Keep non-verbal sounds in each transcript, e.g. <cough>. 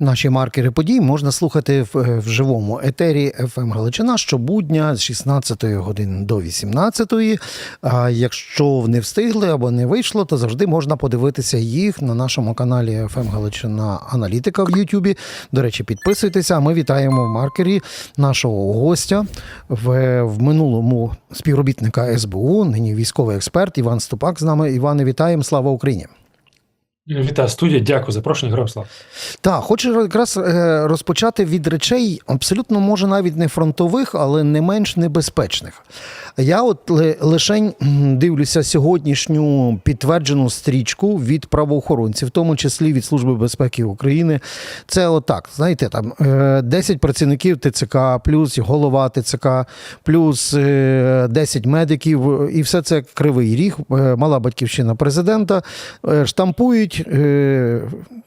Наші маркери подій можна слухати в, в живому етері FM Галичина щобудня з 16 години до 18. А якщо не встигли або не вийшло, то завжди можна подивитися їх на нашому каналі FM Галичина Аналітика в Ютубі. До речі, підписуйтеся. Ми вітаємо в маркері нашого гостя в, в минулому співробітника СБУ, нині військовий експерт Іван Ступак з нами. Іване, вітаємо! Слава Україні! Вітаю студія, дякую за запрошення, героям. Так, хочу якраз е, розпочати від речей, абсолютно може навіть не фронтових, але не менш небезпечних. Я от ли- лишень дивлюся сьогоднішню підтверджену стрічку від правоохоронців, в тому числі від Служби безпеки України. Це отак, знаєте, там е, 10 працівників ТЦК, плюс голова ТЦК, плюс е, 10 медиків, і все це кривий ріг, е, мала батьківщина президента. е, Штампують, е,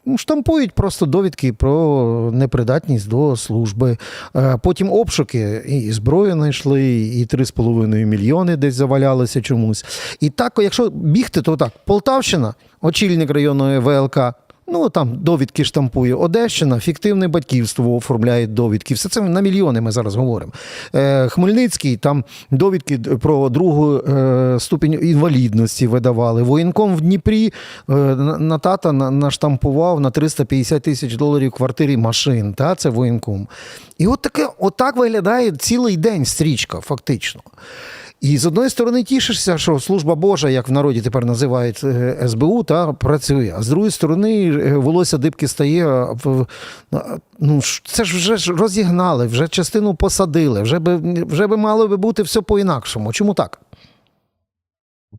ну, штампують просто довідки про непридатність до служби. Е, Потім обшуки і зброю знайшли, і 3,5 мільйони десь завалялися чомусь. І так, якщо бігти, то так: Полтавщина, очільник районної ВЛК. Ну, там довідки штампує Одещина, фіктивне батьківство оформляє довідки. Все це на мільйони ми зараз говоримо. Е, Хмельницький, там довідки про другу е, ступінь інвалідності видавали. Воєнком в Дніпрі е, на тата на- наштампував на 350 тисяч доларів квартирі машин. Та, це воєнком. І от таке, отак виглядає цілий день стрічка, фактично. І з одної сторони тішишся, що служба Божа, як в народі тепер називають е, СБУ, та працює. А з другої сторони, е, волосся дибки стає. в- Ну це ж вже ж розігнали, вже частину посадили, вже би вже би мало би бути все по-інакшому. Чому так?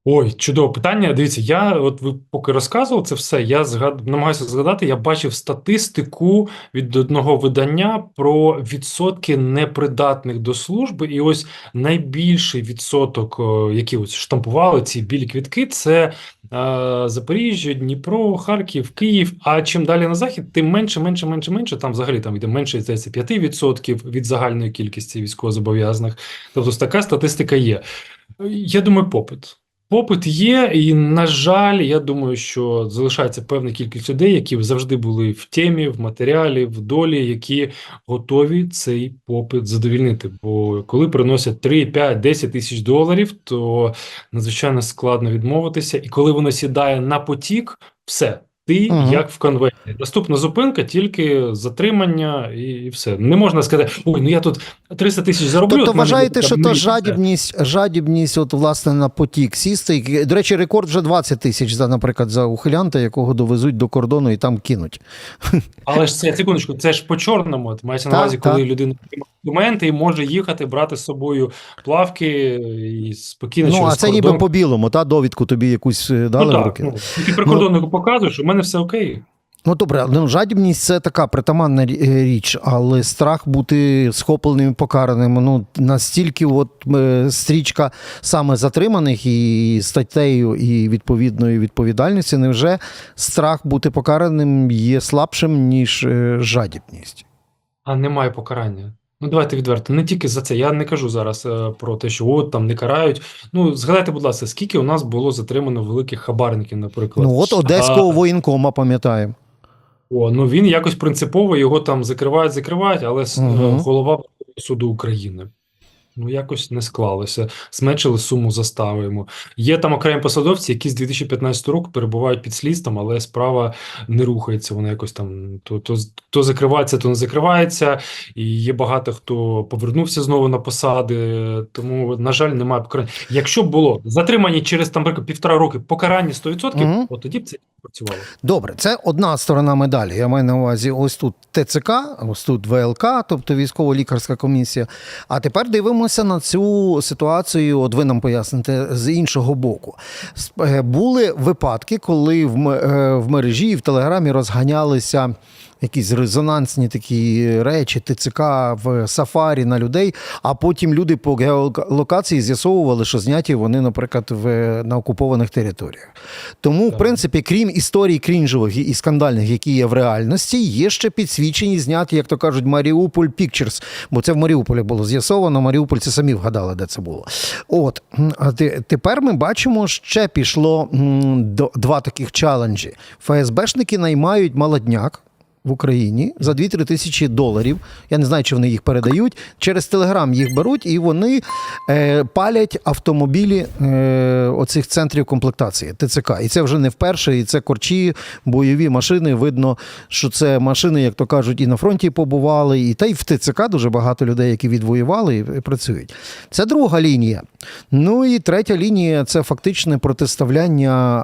Ой, чудове питання. Дивіться, я от ви поки розказував це все, я згад... намагаюся згадати, я бачив статистику від одного видання про відсотки непридатних до служби. І ось найбільший відсоток, які ось штампували ці білі квітки, це е, Запоріжжя, Дніпро, Харків, Київ. А чим далі на захід, тим менше, менше, менше, менше. Там взагалі там йде менше здається, 5% від загальної кількості військовозобов'язаних. Тобто така статистика є. Я думаю, попит. Попит є, і, на жаль, я думаю, що залишається певна кількість людей, які завжди були в темі, в матеріалі, в долі, які готові цей попит задовільнити. Бо коли приносять 3, 5, 10 тисяч доларів, то надзвичайно складно відмовитися. І коли воно сідає на потік, все. Ти Мгм. як в конвейері. Наступна зупинка тільки затримання і, і все. Не можна сказати, ой, ну я тут 300 тисяч зароблю. Тобто вважаєте, буде що то жадібність, жадібність, от власне на потік сісти. До речі, рекорд вже 20 тисяч за, наприклад, за ухилянта, якого довезуть до кордону і там кинуть. Але ж це секундочку, це ж по чорному. Мається на увазі, коли людина документи і може їхати, брати з собою плавки і спокійно Ну, через а це кордон. ніби по білому, та довідку тобі якусь е, дали ну, в руки. ну, ти прикордоннику показуєш, у мене все окей. Ну добре, ну жадібність це така притаманна е, річ, але страх бути схопленим і покараним. Ну настільки, от е, стрічка саме затриманих і статтею, і відповідною відповідальністю, невже страх бути покараним є слабшим ніж жадібність? А немає покарання. Ну, давайте відверто. Не тільки за це. Я не кажу зараз е, про те, що от там не карають. Ну, згадайте, будь ласка, скільки у нас було затримано великих хабарників, наприклад. Ну от А, одеського воєнкома пам'ятаємо. О, ну він якось принципово його там закривають, закривають, але угу. Голова суду України. Ну, якось не склалося. Зменшили суму застави йому. Є там окремі посадовці, які з 2015 року перебувають під слідством, але справа не рухається. Вона якось там то, то, то закривається, то не закривається. І є багато хто повернувся знову на посади. Тому, на жаль, немає покарання. Якщо б було затримані через там, наприклад, півтора роки покарання 100%, Мгм. от тоді б це працювало. Добре, це одна сторона медалі. Я маю на увазі ось тут ТЦК, ось тут ВЛК, тобто військово-лікарська комісія. А тепер дивимося на цю ситуацію. От ви нам поясните з іншого боку. Е, Були випадки, коли е, в мережі і в телеграмі розганялися. Якісь резонансні такі речі, ТЦК в сафарі на людей, а потім люди по геолокації з'ясовували, що зняті вони, наприклад, в, на окупованих територіях. Тому, в принципі, крім історій крінжових і- скандальних, які є в реальності, є ще підсвічені, зняті, як то кажуть, Маріуполь Pictures, бо це в Маріуполі було з'ясовано. Маріупольці самі вгадали, де це було. От а тепер ми бачимо, ще пішло до- два таких челенджі. ФСБшники наймають молодняк. В Україні за 2-3 тисячі доларів. Я не знаю, чи вони їх передають. Через Телеграм їх беруть і вони е, палять автомобілі е, оцих центрів комплектації ТЦК. І це вже не вперше, і це корчі, бойові машини. Видно, що це машини, як то кажуть, і на фронті побували, і та й в ТЦК дуже багато людей, які відвоювали і працюють. Це друга лінія. Ну і третя лінія це фактичне протиставляння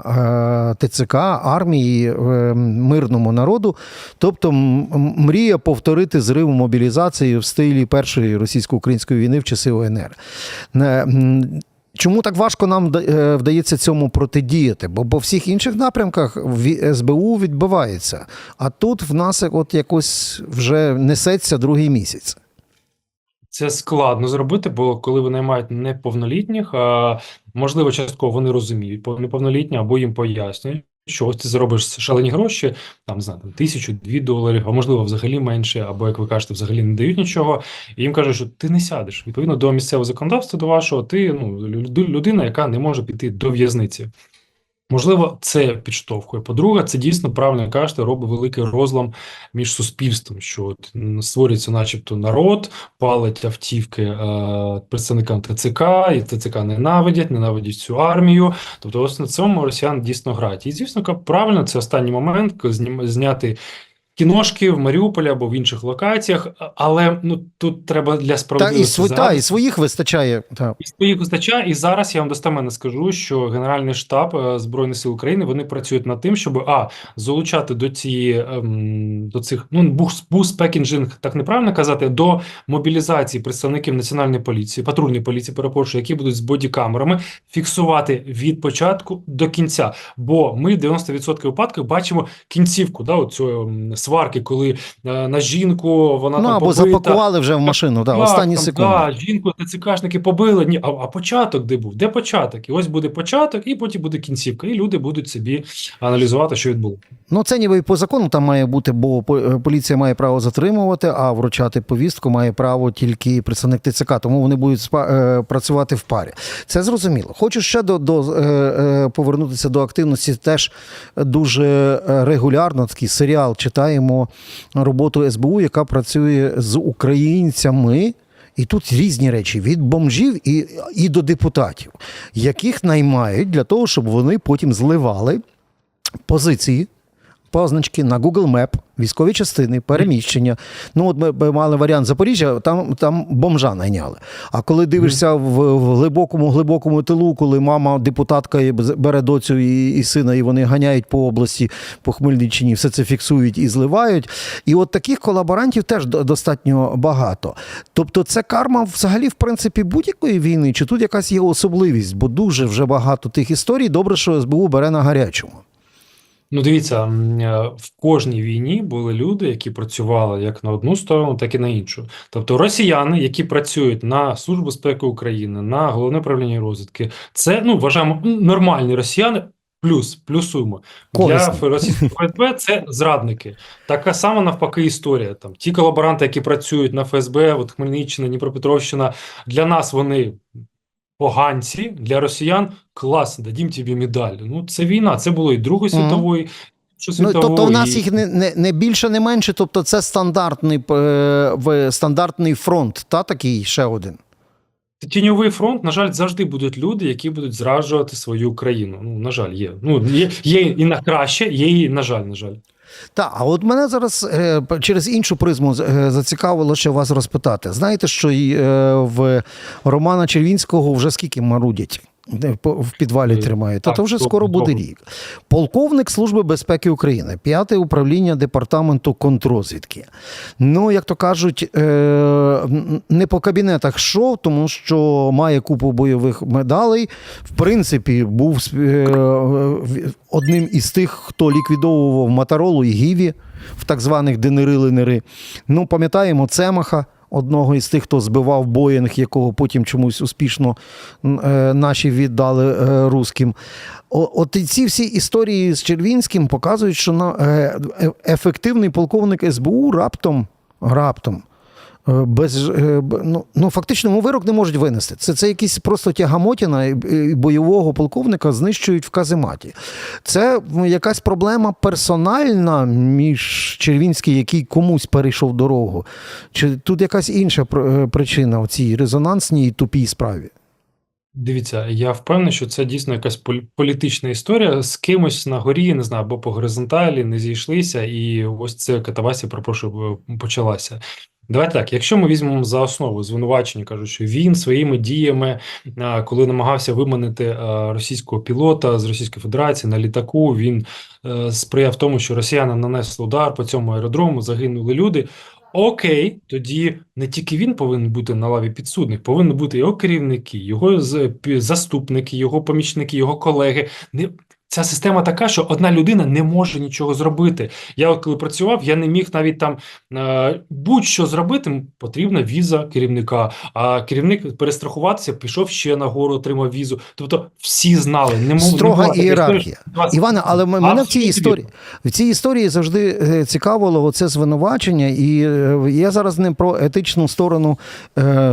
е, ТЦК, армії, е, мирному народу. Тобто мрія повторити зрив мобілізації в стилі першої російсько-української війни в часи УНР. Е, Чому так важко нам е, вдається цьому протидіяти? Бо по всіх інших напрямках в СБУ відбивається. А тут в нас от якось вже несеться другий місяць. Це складно зробити, бо коли ви наймаєте неповнолітніх, можливо, частково вони розуміють, неповнолітні або їм пояснюють, що ось ти заробиш шалені гроші, там не знаю, там, тисячу, дві доларів, а можливо, взагалі менше, або як ви кажете, взагалі не дають нічого. І їм кажуть, що ти не сядеш. Відповідно до місцевого законодавства, до вашого, ти ну людина, яка не може піти до в'язниці. Можливо, це підштовхує. По-друге, це дійсно правильно кажете, робить великий розлам між суспільством, що от, створюється, начебто, народ, палить автівки е, представникам ТЦК, і ТЦК ненавидять, ненавидять цю армію. Тобто, ось на цьому росіян дійсно грають. І звісно, правильно, це останній момент, зняти. Кіношки в Маріуполі або в інших локаціях, але ну тут треба для Та і, справедливості та, і своїх вистачає. Та. і своїх вистачає, і зараз я вам достеменно скажу, що Генеральний штаб е, Збройних сил України вони працюють над тим, щоб а залучати до цієї ем, до цих ну буст буспекінжинг, так неправильно казати, до мобілізації представників національної поліції, патрульної поліції, перепрошую, які будуть з бодікамерами фіксувати від початку до кінця. Бо ми в 90% випадків бачимо кінцівку, да, оцю сварки, коли е, на жінку вона Ну там або побита, запакували вже в машину, да, так, останні там, секунди. Да, жінку ТЦКшники побили. Ні, а, а початок де був? Де початок? І ось буде початок, і потім буде кінцівка. І люди будуть собі аналізувати, що відбулося. Ну, це ніби по закону там має бути, бо е, поліція має право затримувати, а вручати повістку має право тільки представник ТЦК, тому вони будуть спа- е, працювати в парі. Це зрозуміло. Хочу ще до, до е, повернутися до активності. Теж дуже регулярно такий серіал читаємо роботу СБУ, яка працює з українцями. І тут різні речі від бомжів і, і до депутатів, яких наймають для того, щоб вони потім зливали позиції, позначки на Google Map, військові частини, переміщення. Ну, от ми, мали варіант Запоріжжя, там, там бомжа найняли. А коли дивишся в, в глибокому глибокому тилу, коли мама депутатка бере доцю і, і сина, і вони ганяють по області, по Хмельниччині, все це фіксують і зливають. І от таких колаборантів теж достатньо багато. Тобто, це карма взагалі, в принципі, будь-якої війни, чи тут якась є особливість, бо дуже вже багато тих історій. Добре, що СБУ бере на гарячому. Ну, дивіться, е, в кожній війні були люди, які працювали як на одну сторону, так і на іншу. Тобто росіяни, які працюють на Службу безпеки України, на головне управління розвідки, це ну вважаємо нормальні росіяни. Плюс, плюсуємо. Для Корисні. російського ФСБ це зрадники. Така сама навпаки історія. Там ті колаборанти, які працюють на ФСБ, от Хмельниччина, Дніпропетровщина, для нас вони поганці, для росіян клас, дадім тобі медаль. Ну, це війна, це було і Другої Мгм. світової, і Першої Ну, тобто в нас їх не, не, не більше, не менше. Тобто це стандартний, е, стандартний фронт, та такий ще один. Тіньовий фронт, на жаль, завжди будуть люди, які будуть зраджувати свою країну. Ну, на жаль, є. Ну, є, є і на краще, є і на жаль, на жаль. Так, а от мене зараз е, через іншу призму е, зацікавило ще вас розпитати. Знаєте, що е, в Романа Червінського вже скільки марудять? В підвалі Е, тримають. Так, то вже скоро буде рік. Полковник Служби безпеки України, п'яте управління департаменту контрозвідки. Ну, як то кажуть, е, не по кабінетах йшов, тому що має купу бойових медалей. В принципі, був е, одним із тих, хто ліквідовував Моторолу і Гіві в так званих денери-ленери. Ну, пам'ятаємо Цемаха. Одного із тих, хто збивав Боїнг, якого потім чомусь успішно е, наші віддали е, русським. От ці всі історії з Червінським показують, що на, е, ефективний полковник СБУ раптом, раптом без е, ну, ну фактично йому вирок не можуть винести. Це, це якісь просто тягамотіна і- бойового полковника знищують в казематі. Це якась проблема персональна між Червінський, який комусь перейшов дорогу. Чи тут якась інша е, причина в цій резонансній тупій справі? Дивіться, я впевнений, що це дійсно якась полі- політична історія з кимось на горі, не знаю, або по горизонталі не зійшлися, і ось ця катавасія, перепрошую, е, почалася. Давайте так, якщо ми візьмемо за основу звинувачення, кажуть, що він своїми діями, коли намагався виманити російського пілота з Російської Федерації на літаку, він е, сприяв тому, що росіяни нанесли удар по цьому аеродрому, загинули люди. Окей, тоді не тільки він повинен бути на лаві підсудних, повинні бути його керівники, його заступники, його помічники, його колеги. Не ця система така, що одна людина не може нічого зробити. Я коли працював, я не міг навіть там е, будь-що зробити. Потрібна віза керівника. А керівник перестрахуватися, пішов ще нагору, отримав візу. Тобто всі знали, не мов Строга не ієрархія. що 20 Іване, але мене в цій історії в цій історії завжди е, цікавило оце звинувачення, і е, я зараз не про етичну сторону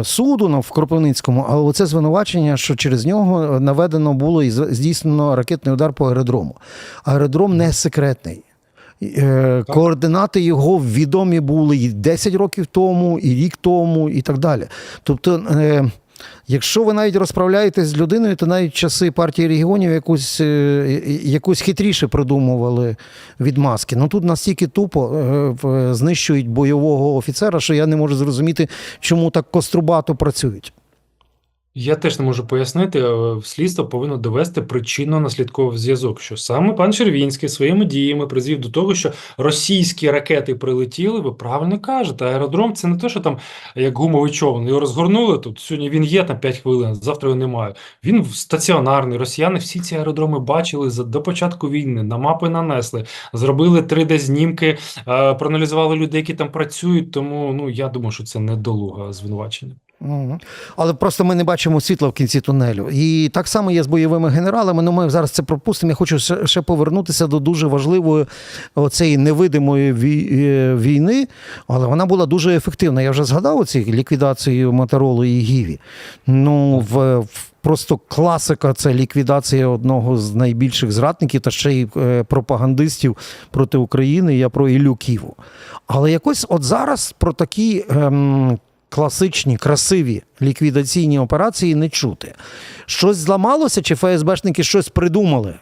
суду в Кропивницькому, але оце звинувачення, що через нього наведено було і здійснено ракетний удар по аеродрому. Аеродром не секретний. Е, Так. Координати його відомі були і 10 років тому, і рік тому, і так далі. Тобто, е, якщо ви навіть розправляєтесь з людиною, то навіть часи партії регіонів якусь, е, якусь хитріше придумували відмазки. Ну тут настільки тупо знищують бойового офіцера, що я не можу зрозуміти, чому так кострубато працюють. Я теж не можу пояснити. е, Слідство повинно довести причинно-наслідковий зв'язок, що саме пан Червінський своїми діями призвів до того, що російські ракети прилетіли. Ви правильно кажете, аеродром це не те, що там як гумовий човен. Його розгорнули тут. Сьогодні він є на 5 хвилин, завтра його немає. Він стаціонарний. Росіяни всі ці аеродроми бачили за до початку війни. На мапи нанесли, зробили 3D-знімки, е, проаналізували людей, які там працюють. Тому ну я думаю, що це недолуга звинувачення. Але просто ми не бачимо світла в кінці тунелю. І так само є з бойовими генералами. Ну, ми зараз це пропустимо. Я хочу ще повернутися до дуже важливої оцеї невидимої е, війни, але вона була дуже ефективна. Я вже згадав оці ліквідацію Моторолу і Гіві. Ну, в, в просто класика це ліквідація одного з найбільших зрадників та ще й е, пропагандистів проти України. Я про Іллю Ківу. Але якось от зараз про такі. Ем, класичні, красиві ліквідаційні операції не чути. Щось зламалося, чи ФСБшники щось придумали?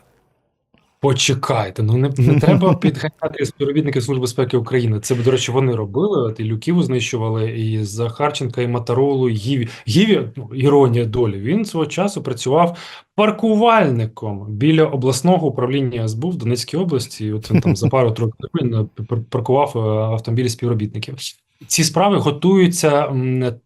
Почекайте, ну не, не треба <laughs> підганяти співробітники Служби безпеки України. Це, до речі, вони робили. От і Люківу знищували, і Захарченка, і Моторолу, і Гіві. Гіві, ну, іронія долі, він свого часу працював паркувальником біля обласного управління СБУ в Донецькій області. І от він там за <laughs> пару трохи хвилин паркував е, автомобілі співробітників. Ці справи готуються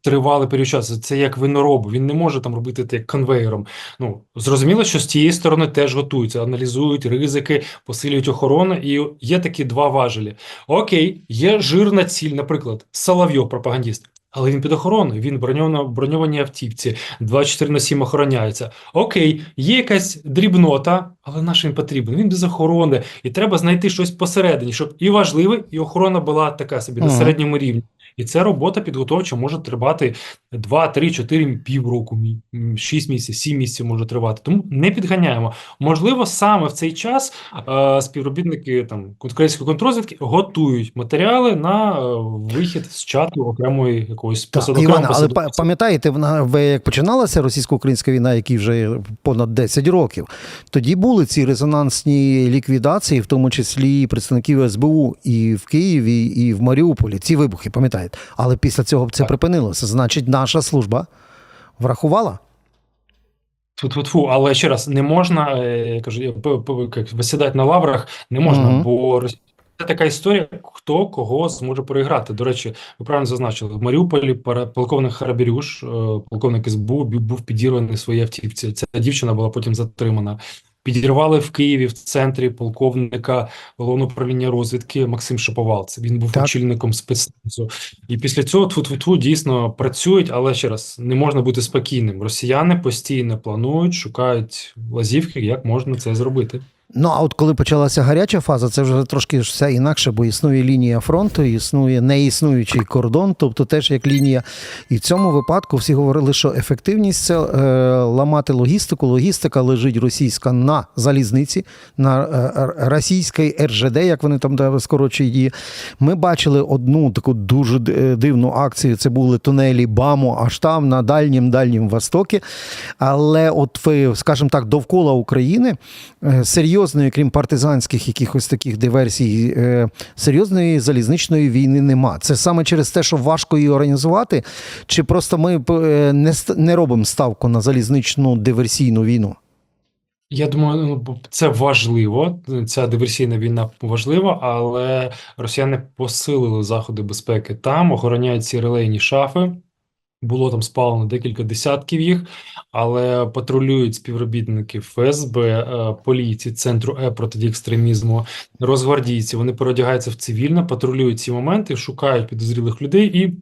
тривалий період часу. Це як винороб. Він не може там робити це як конвейером. Ну зрозуміло, що з тієї сторони теж готуються, аналізують ризики, посилюють охорону. І є такі два важелі. Окей, є жирна ціль, наприклад, Соловйов, пропагандіст. Але він під охороною, він броньовано броньованій автівці, 24 на 7 охороняється. Окей, є якась дрібнота, але наш він потрібен. Він без охорони, і треба знайти щось посередині, щоб і важливе, і охорона була така собі на середньому рівні. І ця робота підготовча може тривати 2, 3, 4, півроку, мі- м, 6 місяців, 7 місяців може тривати. Тому не підганяємо. Можливо, саме в цей час е, співробітники там української контррозвідки готують матеріали на е, вихід з чату окремої якоїсь Так, посад- Іване, але пам'ятаєте, вона ви як починалася російсько-українська війна, якій вже понад 10 років, тоді були ці резонансні ліквідації, в тому числі представників СБУ і в Києві, і в Маріуполі. Ці вибухи, пам'ятаєте? Але після цього це припинилося. Значить, наша служба врахувала. Тьфу-тьфу-тьфу, але ще раз, не можна, е, я кажу, висідати на лаврах не можна, Мгм. бо це така історія, хто кого зможе переграти. До речі, ви правильно зазначили, в Маріуполі полковник Харабірюш, е, полковник СБУ, був підірваний своїй автівці. Ця дівчина була потім затримана. Підірвали в Києві в центрі полковника головного управління розвідки Максим Шаповал. Це він був Так. очільником спецназу. І після цього тфу-тфу-тфу дійсно працюють, але ще раз не можна бути спокійним. Росіяни постійно планують, шукають лазівки, як можна це зробити. Ну а от коли почалася гаряча фаза, це вже трошки все інакше, бо існує лінія фронту, існує неіснуючий кордон, тобто теж як лінія. І в цьому випадку всі говорили, що ефективність це е, ламати логістику. Логістика лежить російська на залізниці, на е, російській РЖД, як вони там скорочують її. Ми бачили одну таку дуже е, дивну акцію. Це були тунелі БАМу, аж там на дальнім дальнім востокі. Але, от скажімо так, довкола України е, серйозної, крім партизанських якихось таких диверсій, е, серйозної залізничної війни нема. Це саме через те, що важко її організувати, чи просто ми е, не, не робимо ставку на залізничну диверсійну війну? Я думаю, ну, це важливо. Ця диверсійна війна важлива, але росіяни посилили заходи безпеки там, охороняють ці релейні шафи. Було там спалено декілька десятків їх, але патрулюють співробітники ФСБ, е, поліції, центру Е протидії екстремізму, розгвардійці. Вони переодягаються в цивільне, патрулюють ці моменти, шукають підозрілих людей і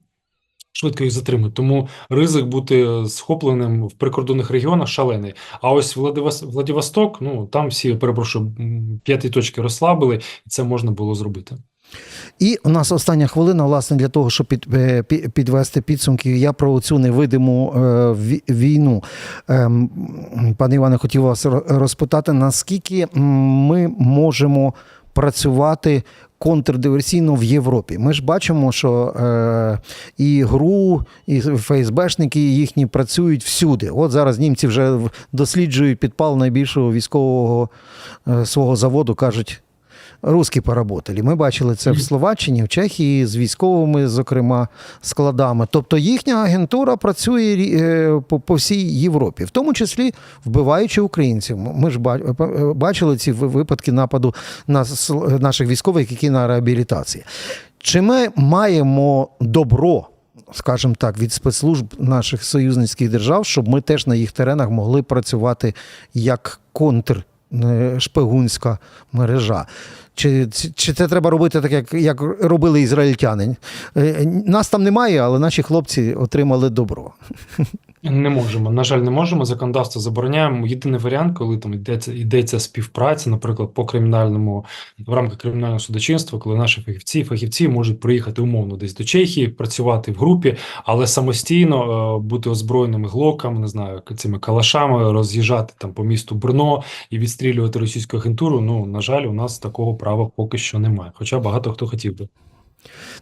швидко їх затримують. Тому ризик бути схопленим в прикордонних регіонах шалений. А ось Владивос... Владивосток, ну там всі, перепрошую, п'яті точки розслабили, і це можна було зробити. І у нас остання хвилина, власне, для того, щоб під, е, підвести підсумки. Я про цю невидиму е, війну. Ем, Пане Іване, хотів вас розпитати, наскільки ми можемо працювати контрдиверсійно в Європі. Ми ж бачимо, що е, і ГРУ, і ФСБшники їхні працюють всюди. От зараз німці вже досліджують підпал найбільшого військового е, свого заводу, кажуть. Русські поработали. Ми бачили це в Словаччині, в Чехії з військовими, зокрема, складами. Тобто їхня агентура працює е, по, по всій Європі, в тому числі вбиваючи українців. Ми ж е, бачили ці випадки нападу на наших військових, які на реабілітації. Чи ми маємо добро? Скажімо так, від спецслужб наших союзницьких держав, щоб ми теж на їх теренах могли працювати як контр е, шпигунська мережа. Чи, чи, це треба робити так, як, як робили ізраїльтяни? Е, Нас там немає, але наші хлопці отримали добро. Не можемо. На жаль, не можемо. Законодавство забороняємо. Єдиний варіант, коли там йдеться, йдеться співпраця, наприклад, по кримінальному в рамках кримінального судочинства, коли наші фахівці, фахівці можуть приїхати умовно десь до Чехії, працювати в групі, але самостійно е, бути озброєними глоками, не знаю, цими калашами, роз'їжджати там по місту Брно і відстрілювати російську агентуру. Ну на жаль, у нас такого права поки що немає. Хоча багато хто хотів би.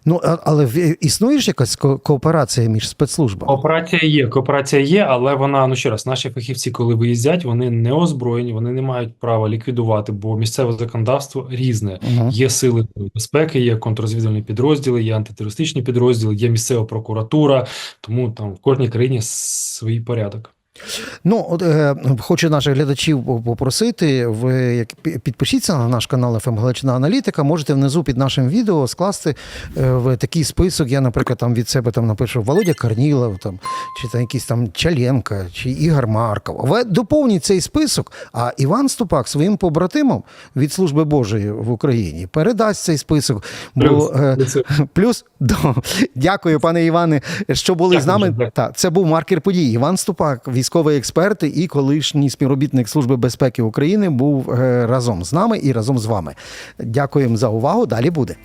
Ну, але існує ж якась ко- кооперація між спецслужбами? Кооперація є, кооперація є, але вона, ну ще раз, наші фахівці, коли виїздять, вони не озброєні, вони не мають права ліквідувати, бо місцеве законодавство різне. Угу. Є сили безпеки, є контррозвідувальні підрозділи, є антитерористичні підрозділи, є місцева прокуратура, тому там в кожній країні свій порядок. Ну, от, е, хочу наших глядачів попросити, ви як підпишіться на наш канал «ФМ Галичина Аналітика. Можете внизу під нашим відео скласти е, в такий список. Я, наприклад, там від себе там напишу Володя Корнілов, там, чи там якийсь там Чаленка, чи Ігор Марков. Ви доповніть цей список, а Іван Ступак своїм побратимам від Служби Божої в Україні передасть цей список. Бо, Плюс, е, Плюс до дякую, пане Іване, що були з нами. Так, це був маркер подій. Іван Ступак, військовий експерт і колишній співробітник Служби безпеки України, був е, разом з нами і разом з вами. Дякуємо за увагу. Далі буде.